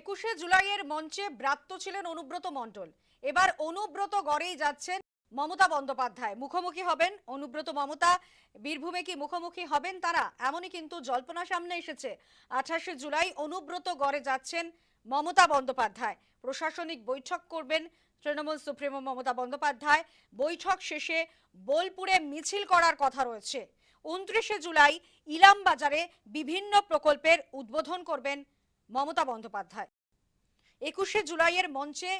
একুশে জুলাইয়ের মঞ্চে ব্রাত্য ছিলেন অনুব্রত মণ্ডল। এবার অনুব্রত গড়েই যাচ্ছেন মমতা বন্দ্যোপাধ্যায়। মুখোমুখি হবেন অনুব্রত মমতা। বীরভূমে কি মুখোমুখি হবেন তারা? এমনই কিন্তু জল্পনা সামনে এসেছে। আঠাশে জুলাই অনুব্রত গড়ে যাচ্ছেন মমতা বন্দ্যোপাধ্যায়। প্রশাসনিক বৈঠক করবেন তৃণমূল সুপ্রিমো মমতা বন্দ্যোপাধ্যায়। বৈঠক শেষে বোলপুরে মিছিল করার কথা রয়েছে। উনত্রিশে জুলাই ইলাম বাজারে বিভিন্ন প্রকল্পের উদ্বোধন করবেন মমতা বন্দ্যোপাধ্যায়। একুশে জুলাইয়ের মঞ্চে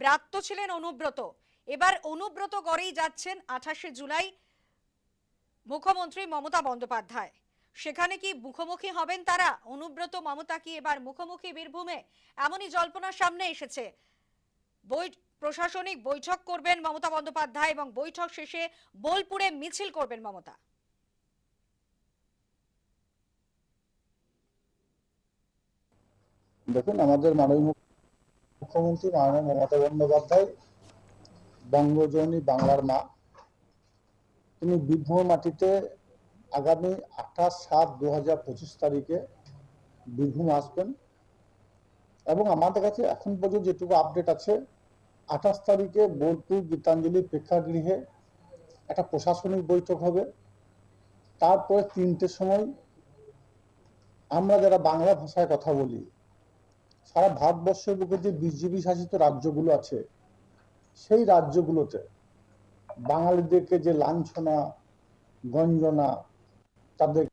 ব্রাত্য ছিলেন অনুব্রত। এবার অনুব্রত গড়েই যাচ্ছেন আঠাশে জুলাই মুখ্যমন্ত্রী মমতা বন্দ্যোপাধ্যায়। সেখানে কি মুখোমুখি হবেন তারা? অনুব্রত, মমতা কি এবার মুখোমুখি বীরভূমে? এমনই জল্পনার সামনে এসেছে। বই প্রশাসনিক বৈঠক করবেন মমতা বন্দ্যোপাধ্যায় এবং বৈঠক শেষে বোলপুরে মিছিল করবেন মমতা। দেখুন, আমাদের মাননীয় মুখ্যমন্ত্রী মাননীয় মমতা বন্দ্যোপাধ্যায় বঙ্গজননী বাংলার মা। তিনি বীরভূম মাটিতে আগামী আঠাশ সাত দু হাজার পঁচিশ তারিখে বীরভূম আসবেন। এবং আমাদের কাছে এখন পর্যন্ত যেটুকু আপডেট আছে, আঠাশ তারিখে বোলপুর গীতাঞ্জলি প্রেক্ষাগৃহে একটা প্রশাসনিক বৈঠক হবে। তারপরে তিনটের সময় আমরা যারা বাংলা ভাষায় কথা বলি সারা ভারতবর্ষের বুকে যে বিজেপি শাসিত রাজ্যগুলো আছে, সেই রাজ্যগুলোতে বাঙালিদেরকে যে লাঞ্ছনা, গঞ্জনা, তাদের